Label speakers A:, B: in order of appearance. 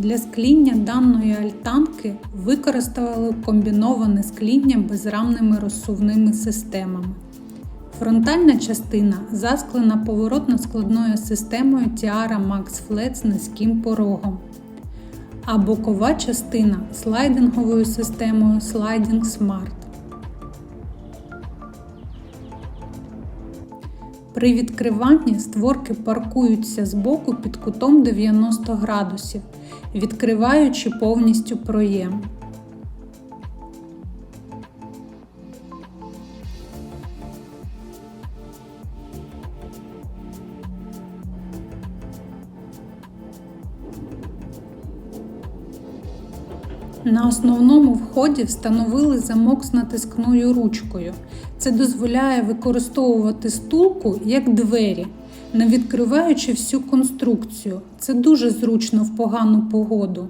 A: Для скління даної альтанки використали комбіноване скління безрамними розсувними системами. Фронтальна частина засклена поворотно-складною системою Tiara Max Flat з низьким порогом, а бокова частина слайдинговою системою Sliding Smart. При відкриванні створки паркуються з боку під кутом 90 градусів, відкриваючи повністю проєм. На основному вході встановили замок з натискною ручкою. Це дозволяє використовувати стулку як двері, не відкриваючи всю конструкцію. Це дуже зручно в погану погоду.